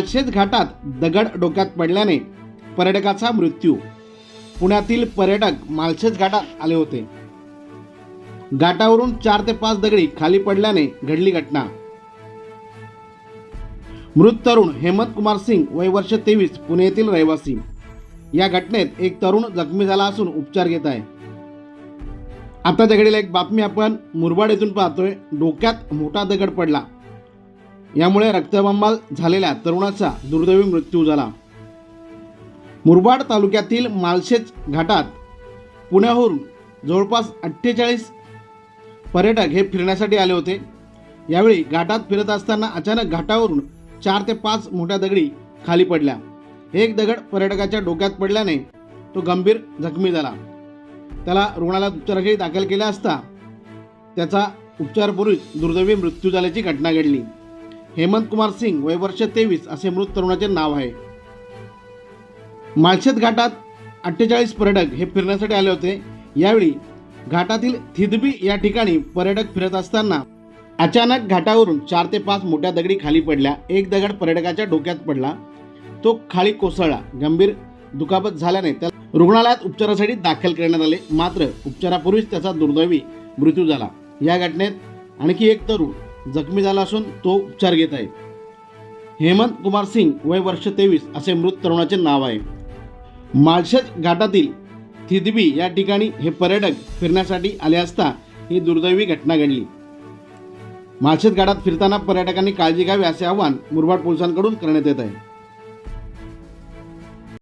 तसेच घाटात दगड डोक्यात पडल्याने पर्यटकाचा मृत्यू. पुण्यातील पर्यटक मालशेज घाटात आले होते. घाटावरून चार ते पाच दगडी खाली पडल्याने घडली घटना. मृत तरुण हेमंत कुमार सिंग वय वर्ष तेवीस पुणे येथील रहिवासी. या घटनेत एक तरुण जखमी झाला असून उपचार घेत आहे. आता दगडीला एक बातमी आपण मुरबाड येथून पाहतोय. डोक्यात मोठा दगड पडला. यामुळे रक्तबंबाल झालेल्या तरुणाचा दुर्दैवी मृत्यू झाला. मुरबाड तालुक्यातील मालशेज घाटात पुण्याहून जवळपास अठ्ठेचाळीस पर्यटक हे फिरण्यासाठी आले होते. यावेळी घाटात फिरत असताना अचानक घाटावरून चार ते पाच मोठ्या दगडी खाली पडल्या. एक दगड पर्यटकाच्या डोक्यात पडल्याने तो गंभीर जखमी झाला. त्याला रुग्णालयात उपचारासाठी दाखल केला असता त्याचा उपचारपूर्वीच दुर्दैवी मृत्यू झाल्याची घटना घडली. हेमंत कुमार सिंग वय वर्ष तेवीस असे मृत तरुणाचे नाव आहे. माळशेत घाटात अठ्ठेचाळीस पर्यटक हे फिरण्यासाठी आले होते. यावेळी घाटातील थिदबी या ठिकाणी पर्यटक फिरत असताना अचानक घाटावरून चार ते पाच मोठ्या दगडी खाली पडल्या. एक दगड पर्यटकाच्या डोक्यात पडला. तो खाली कोसळला. गंभीर दुखापत झाल्याने त्याला रुग्णालयात उपचारासाठी दाखल करण्यात आले. मात्र उपचारापूर्वीच त्याचा दुर्दैवी मृत्यू झाला. या घटनेत आणखी एक तरुण जखमी झाला असून तो उपचार घेत आहे. हेमंत कुमार सिंग वय वर्ष तेवीस असे मृत तरुणाचे नाव आहे. माळशेज घाटातील थिदबी या ठिकाणी हे पर्यटक फिरण्यासाठी आले असता ही दुर्दैवी घटना घडली. माळशेज घाटात फिरताना पर्यटकांनी काळजी घ्यावी असे आवाहन मुरबाड पोलिसांकडून करण्यात येत आहे.